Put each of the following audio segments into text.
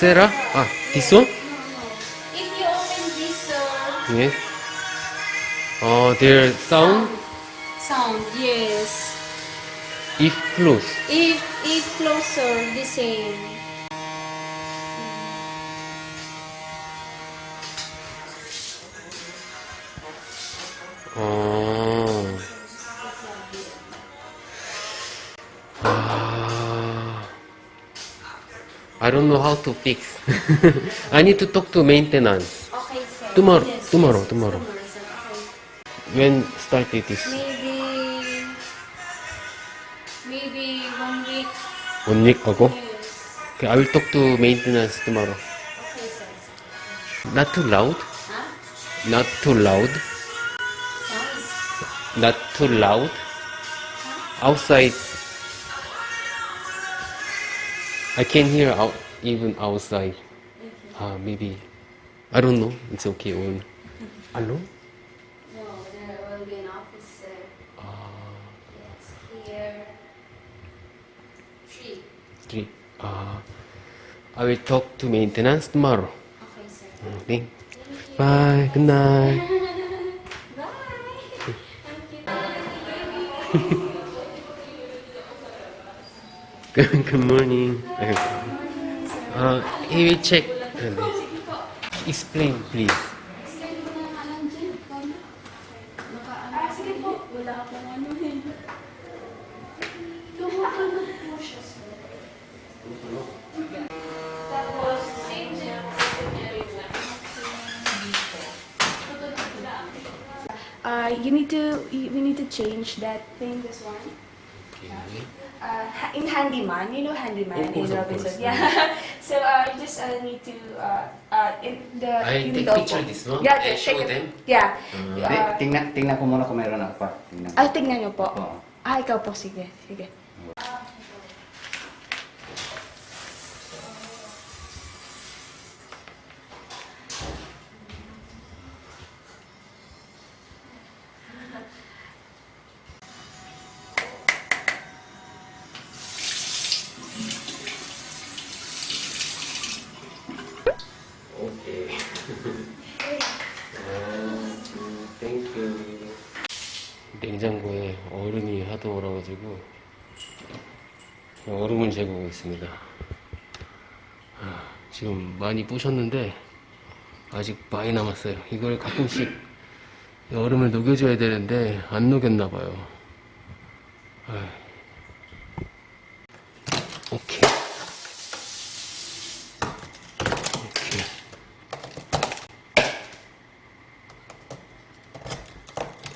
Sarah? Ah, this one? If you open this uh, Yes. Oh, their sound sound, yes. if close. If if closer, the same. 어. 아. I don't know how to fix. I need to talk to maintenance. Okay, sir. Tomorrow, Yes, tomorrow, yes, tomorrow. sir. Okay. When started this? Maybe maybe one week. One week ago? Yes. Okay, I will talk to maintenance tomorrow. Okay, sir. Not too loud. Huh? Not too loud. Sounds. Not too loud. Outside. I can hear out even outside. Ah, maybe. I don't know. It's okay. Or alone? No, there will be an office there. Ah, Yes, here. Three. three. Ah, I will talk to maintenance tomorrow. Okay, sir. Okay. Bye. Good night. Bye. Thank you. Good, good morning. Uh, he will check. Explain, please. Ah, sige po. Wala akong ano eh. Tumukan po siya, sir. Tapos, same siya. You need to you, we need to change that thing. This one. Okay. Uh, in handyman, you know handyman Of course, in of Robinson. course. Yeah. so uh, you just uh, need to uh, uh, in the I in take the picture this one Yeah, and just show take them? Yeah. Uh, Hindi, Uh, tingnan, tingnan ko muna kung meron ako pa. Tingnan ko. ah, tingnan niyo po. Oo. Ah, ikaw po. Sige. Sige. 아, 땡큐. 냉장고에 얼음이 하도 얼어가지고 얼음을 재고 있습니다. 아, 지금 많이 부셨는데 아직 많이 남았어요. 이걸 가끔씩 얼음을 녹여줘야 되는데 안 녹였나 봐요. 오케이. 오케이.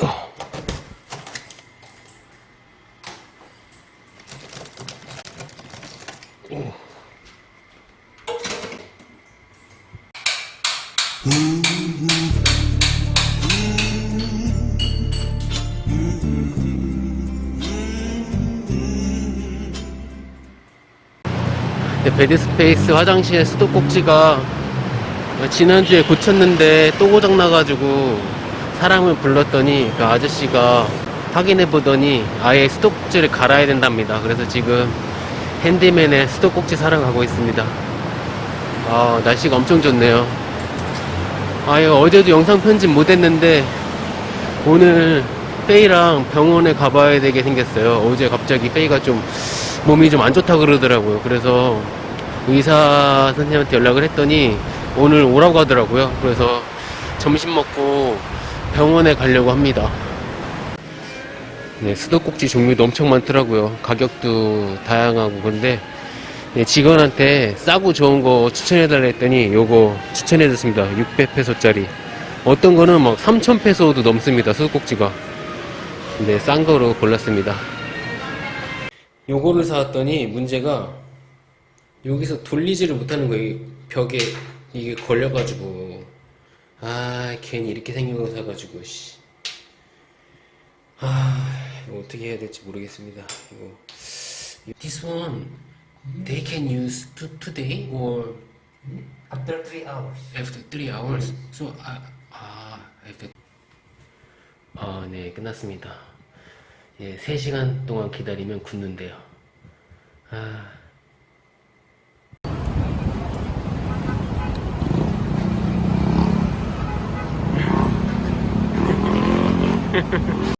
어. 오. 네, 베드스페이스 화장실 수도꼭지가 지난주에 고쳤는데 또 고장나가지고 사람을 불렀더니 그 아저씨가 확인해 보더니 아예 수도꼭지를 갈아야 된답니다. 그래서 지금 핸디맨의 수도꼭지 사러 가고 있습니다. 아, 날씨가 엄청 좋네요. 아, 이거 어제도 영상 편집 못 했는데 오늘 페이랑 병원에 가봐야 되게 생겼어요. 어제 갑자기 페이가 좀 몸이 좀 안 좋다 그러더라고요. 그래서 의사 선생님한테 연락을 했더니 오늘 오라고 하더라고요. 그래서 점심 먹고 병원에 가려고 합니다. 네, 수도꼭지 종류도 엄청 많더라고요. 가격도 다양하고 근데 네, 직원한테 싸고 좋은 거 추천해달라 했더니 요거 추천해줬습니다. 600페소짜리. 어떤 거는 막 3000페소도 넘습니다. 수도꼭지가. 네, 싼 거로 골랐습니다. 요거를 사왔더니 문제가 여기서 돌리지를 못하는 거예요. 이 벽에 이게 걸려가지고. 아, 괜히 이렇게 생긴 거 사가지고, 씨. 아, 이거 어떻게 해야 될지 모르겠습니다. 이거. This one they can use to, today or After three hours. after three hours. So 아, 아, after 아, 네, 끝났습니다. 예, 3시간 동안 기다리면 굳는데요. 아.